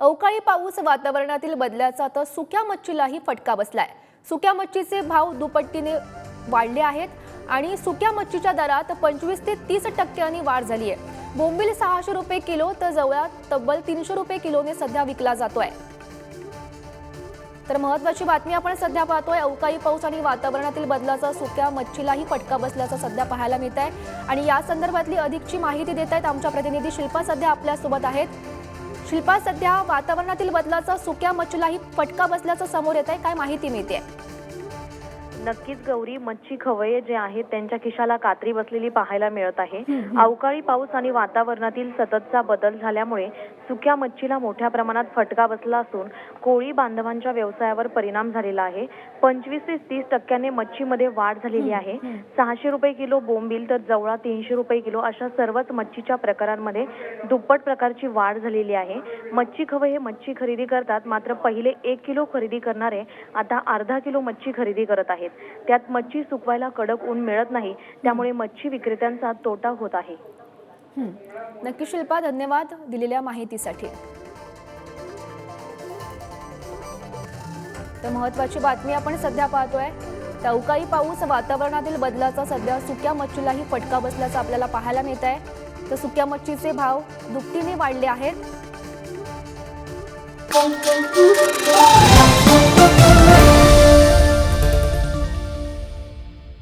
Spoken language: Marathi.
अवकाळी पाऊस वातावरणातील बदलाचा तर सुक्या मच्छीलाही फटका बसलाय. सुक्या मच्छीचे भाव दुपट्टीने वाढले आहेत आणि सुक्या मच्छीच्या दरात पंचवीस ते तीस टक्क्यांनी वाढ झाली आहे बोंबील सहाशे रुपये किलो तर जवळ तब्बल तीनशे रुपये किलोने सध्या विकला जातोय. तर महत्वाची बातमी आपण सध्या पाहतोय अवकाळी पाऊस आणि वातावरणातील बदलाचा सुक्या मच्छीलाही फटका बसल्याचं सध्या पाहायला मिळत आहे आणि या संदर्भातली अधिकची माहिती देत आहेत आमच्या प्रतिनिधी शिल्पा सध्या आपल्यासोबत आहेत. शिल्पा सध्या वातावरणातील बदलाचा सुक्या मच्छूलाही फटका बसल्याचं समोर येत आहे काय माहिती मिळते नक्कीच गौरी मच्छी खवये जे आहेत त्यांच्या खिशाला कात्री बसलेली पाहायला मिळत आहे. अवकाळी पाऊस आणि वातावरणातील सततचा बदल झाल्यामुळे सुक्या मच्छीला मोठ्या प्रमाणात फटका बसला असून कोळी बांधवांच्या व्यवसायावर परिणाम झालेला आहे. पंचवीस ते तीस टक्क्याने मच्छीमध्ये वाढ झालेली आहे. सहाशे रुपये किलो बोंबील तर जवळा तीनशे रुपये किलो अशा सर्वच मच्छीच्या प्रकारांमध्ये दुप्पट प्रकारची वाढ झालेली आहे. मच्छी खवय हे मच्छी खरेदी करतात. मात्र पहिले एक किलो खरेदी करणारे आता अर्धा किलो मच्छी खरेदी करत आहेत. त्यात मच्छी सुकवायला कडक ऊन मिळत नाही. त्यामुळे मच्छी विक्रेत्यांचा तोटा होत आहे. नक्की शिल्पा धन्यवाद दिलेल्या माहितीसाठी. तर महत्वाची बातमी आपण सध्या पाहतोय अवकाळी पाऊस वातावरणातील बदलाचा सध्या सुक्या मच्छीलाही फटका बसल्याचं आपल्याला पाहायला मिळत आहे तर सुक्या मच्छीचे भाव दुपटीने वाढले आहेत.